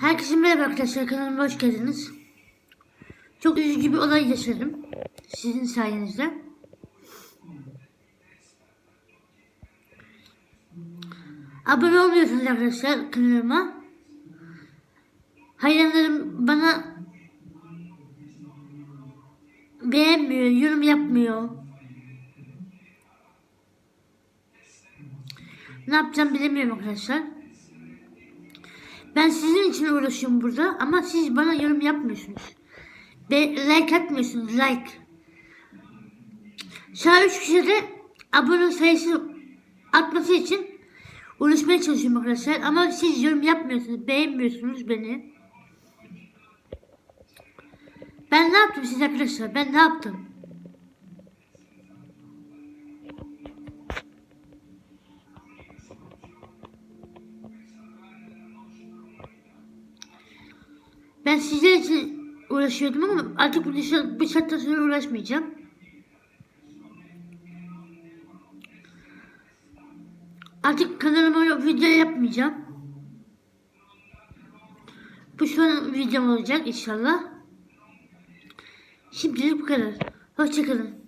Herkese merhaba arkadaşlar kanalıma hoş geldiniz. Çok üzücü bir olay yaşadım. Sizin sayenizde. Abone olmuyorsunuz arkadaşlar kanalıma. Hayranlarım bana beğenmiyor, yorum yapmıyor. Ne yapacağım bilemiyorum arkadaşlar. Ben sizin için uğraşıyorum burada ama siz bana yorum yapmıyorsunuz. Ve like atmıyorsunuz like. An 3 kişi de abone sayısı artması için uğraşmaya çalışıyorum arkadaşlar. Ama siz yorum yapmıyorsunuz, beğenmiyorsunuz beni. Ben ne yaptım size arkadaşlar? Ben ne yaptım? Ben sizler için uğraşıyordum ama artık bu, dışa- bu saatten sonra uğraşmayacağım. Artık kanalıma video yapmayacağım. Bu son videom olacak inşallah. Şimdilik bu kadar. Hoşçakalın.